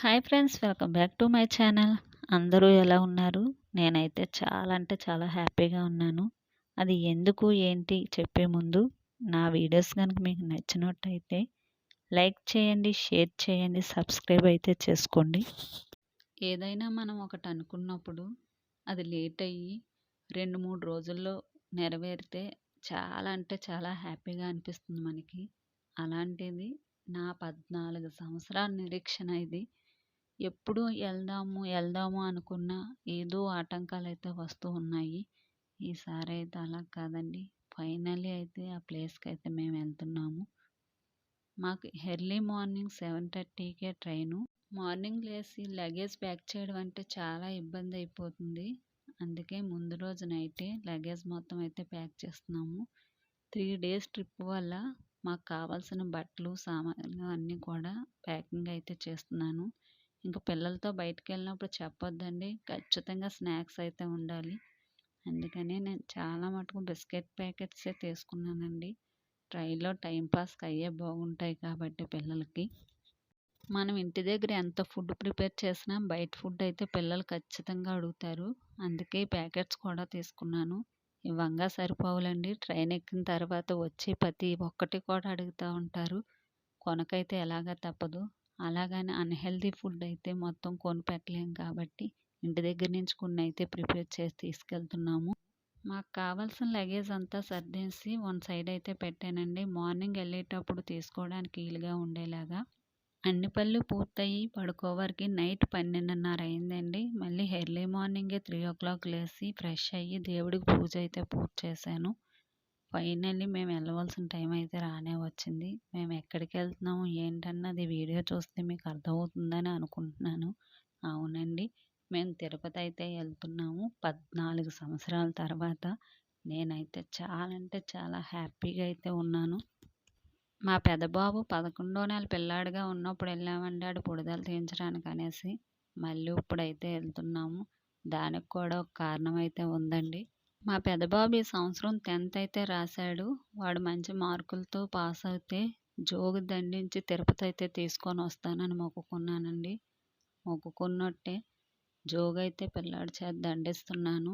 Hi friends welcome back to my channel. అందరూ ఎలా ఉన్నారు? నేనైతే చాలా అంటే చాలా హ్యాపీగా ఉన్నాను. అది ఎందుకు ఏంటి చెప్పే ముందు నా వీడియోస్ కనుక మీకు నచ్చినట్టయితే లైక్ చేయండి షేర్ చేయండి సబ్స్క్రైబ్ అయితే చేసుకోండి. ఏదైనా మనం ఒకటి అనుకున్నప్పుడు అది లేట్ అయ్యి రెండు మూడు రోజుల్లో నెరవేరితే చాలా అంటే చాలా హ్యాపీగా అనిపిస్తుంది మనకి. అలాంటిది నా పద్నాలుగు సంవత్సరాల నిరీక్షణ ఇది. ఎప్పుడు వెళ్దాము వెళ్దాము అనుకున్న ఏదో ఆటంకాలు అయితే వస్తూ ఉన్నాయి. ఈసారి అయితే అలా కాదండి. ఫైనల్లీ అయితే ఆ ప్లేస్కి అయితే మేము వెళ్తున్నాము. మాకు ఎర్లీ మార్నింగ్ సెవెన్ థర్టీకే ట్రైను. మార్నింగ్ లేచి లగేజ్ ప్యాక్ చేయడం అంటే చాలా ఇబ్బంది అయిపోతుంది. అందుకే ముందు రోజు నైటే లగేజ్ మొత్తం అయితే ప్యాక్ చేస్తున్నాము. త్రీ డేస్ ట్రిప్ వల్ల మాకు కావాల్సిన బట్టలు సామాన్లు అన్నీ కూడా ప్యాకింగ్ అయితే చేస్తున్నాను. ఇంకా పిల్లలతో బయటికి వెళ్ళినప్పుడు చెప్పొద్దండి. ఖచ్చితంగా స్నాక్స్ అయితే ఉండాలి. అందుకని నేను చాలా మటుకు బిస్కెట్ ప్యాకెట్సే తీసుకున్నానండి. ట్రైన్లో టైంపాస్కి అయ్యే బాగుంటాయి కాబట్టి పిల్లలకి. మనం ఇంటి దగ్గర ఎంత ఫుడ్ ప్రిపేర్ చేసినా బయట ఫుడ్ అయితే పిల్లలు ఖచ్చితంగా అడుగుతారు. అందుకే ప్యాకెట్స్ కూడా తీసుకున్నాను. ఇవ్వంగా సరిపోవులండి. ట్రైన్ ఎక్కిన తర్వాత వచ్చి ప్రతి ఒక్కటి కూడా అడుగుతూ ఉంటారు. కొనకైతే ఎలాగా తప్పదు. అలాగని అన్హెల్దీ ఫుడ్ అయితే మొత్తం కొనిపెట్టలేం కాబట్టి ఇంటి దగ్గర నుంచి కొన్ని అయితే ప్రిపేర్ చేసి తీసుకెళ్తున్నాము. మాకు కావాల్సిన లగేజ్ అంతా సర్దేసి వన్ సైడ్ అయితే పెట్టానండి. మార్నింగ్ వెళ్ళేటప్పుడు తీసుకోవడానికి వీలుగా ఉండేలాగా. అన్ని పళ్ళు పూర్తయి పడుకోవరికి నైట్ పన్నెండున్నర అయిందండి. మళ్ళీ ఎర్లీ మార్నింగే త్రీ ఓ క్లాక్ లేచి ఫ్రెష్ అయ్యి దేవుడికి పూజ అయితే పూర్తి చేశాను. ఫైనల్లీ మేము వెళ్ళవలసిన టైం అయితే రానే వచ్చింది. మేము ఎక్కడికి వెళ్తున్నాము ఏంటన్నది వీడియో చూస్తే మీకు అర్థమవుతుందని అనుకుంటున్నాను. అవునండి మేము తిరుపతి అయితే వెళ్తున్నాము పద్నాలుగు సంవత్సరాల తర్వాత. నేనైతే చాలా అంటే చాలా హ్యాపీగా అయితే ఉన్నాను. మా పెద్దబాబు పదకొండో నెల పిల్లాడిగా ఉన్నప్పుడు వెళ్ళామండి ఆడు పుడిదలు తీయించడానికి అనేసి. మళ్ళీ ఇప్పుడైతే వెళ్తున్నాము. దానికి కూడా ఒక కారణం అయితే ఉందండి. మా పెద్దబాబు ఈ సంవత్సరం టెన్త్ అయితే రాశాడు. వాడు మంచి మార్కులతో పాస్ అయితే జోగు దండించి తిరుపతి అయితే తీసుకొని వస్తానని మొక్కుకున్నానండి. మొక్కుకున్నట్టే జోగు అయితే పిల్లాడి చేత దండిస్తున్నాను.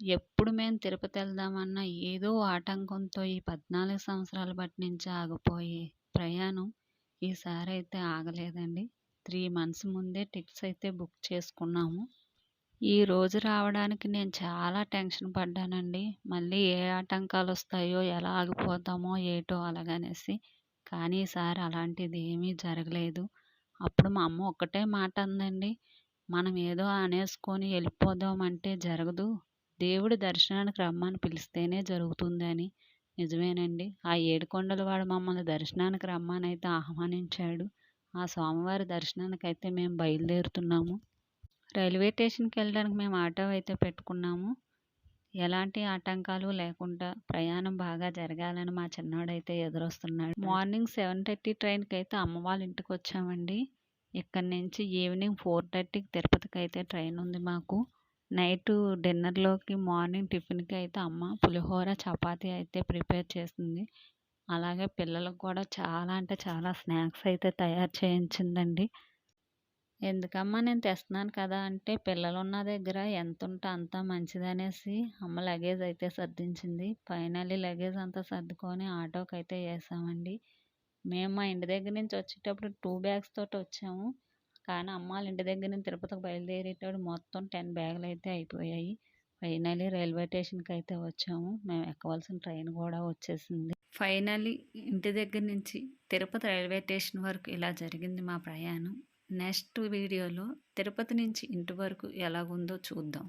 ఎప్పుడు మేము తిరుపతి వెళ్దామన్నా ఏదో ఆటంకంతో ఈ పద్నాలుగు సంవత్సరాల బట్టి నుంచి ఆగిపోయి ప్రయాణం ఈసారి అయితే ఆగలేదండి. త్రీ మంత్స్ ముందే టికెట్స్ అయితే బుక్ చేసుకున్నాము. ఈ రోజు రావడానికి నేను చాలా టెన్షన్ పడ్డానండి. మళ్ళీ ఏ ఆటంకాలు వస్తాయో ఎలా ఆగిపోతామో ఏటో అలాగనేసి. కానీ ఈసారి అలాంటిది ఏమీ జరగలేదు. అప్పుడు మా అమ్మ ఒక్కటే మాట అందండి. మనం ఏదో అనేసుకొని వెళ్ళిపోదాం అంటే జరగదు. దేవుడి దర్శనానికి రమ్మని పిలిస్తేనే జరుగుతుందని నిజమేనండి. ఆ ఏడుకొండల వాడు మమ్మల్ని దర్శనానికి రమ్మని అయితే ఆహ్వానించాడు. ఆ స్వామివారి దర్శనానికి అయితే మేము బయలుదేరుతున్నాము. రైల్వే స్టేషన్కి వెళ్ళడానికి మేము ఆటో అయితే పెట్టుకున్నాము. ఎలాంటి ఆటంకాలు లేకుండా ప్రయాణం బాగా జరగాలని మా చిన్నోడైతే ఎదురొస్తున్నాడు. మార్నింగ్ సెవెన్ థర్టీ ట్రైన్కి అయితే అమ్మ వాళ్ళ ఇంటికి వచ్చామండి ఇక్కడ నుంచి ఈవినింగ్ ఫోర్ థర్టీకి తిరుపతికి అయితే ట్రైన్ ఉంది మాకు. నైట్ డిన్నర్లోకి మార్నింగ్ టిఫిన్కి అయితే అమ్మ పులిహోర చపాతీ అయితే ప్రిపేర్ చేసింది. అలాగే పిల్లలకు కూడా చాలా అంటే చాలా స్నాక్స్ అయితే తయారు చేయించిందండి. ఎందుకమ్మా నేను తెస్తున్నాను కదా అంటే పిల్లలు ఉన్న దగ్గర ఎంత ఉంటే అంత మంచిదనేసి అమ్మ లగేజ్ అయితే సర్దించింది. ఫైనల్లీ లగేజ్ అంతా సర్దుకొని ఆటోకి అయితే వేసామండి. మేము మా ఇంటి దగ్గర నుంచి వచ్చేటప్పుడు టూ బ్యాగ్స్ తోటి వచ్చాము. కానీ అమ్మ వాళ్ళ ఇంటి దగ్గర నుంచి తిరుపతికి బయలుదేరేటప్పుడు మొత్తం టెన్ బ్యాగులు అయితే అయిపోయాయి. ఫైనల్లీ రైల్వే స్టేషన్కి అయితే వచ్చాము. మేము ఎక్కవలసిన ట్రైన్ కూడా వచ్చేసింది. ఫైనల్లీ ఇంటి దగ్గర నుంచి తిరుపతి రైల్వే స్టేషన్ వరకు ఇలా జరిగింది మా ప్రయాణం. నెక్స్ట్ వీడియోలో తిరుపతి నుంచి ఇంటి వరకు ఎలాగుందో చూద్దాం.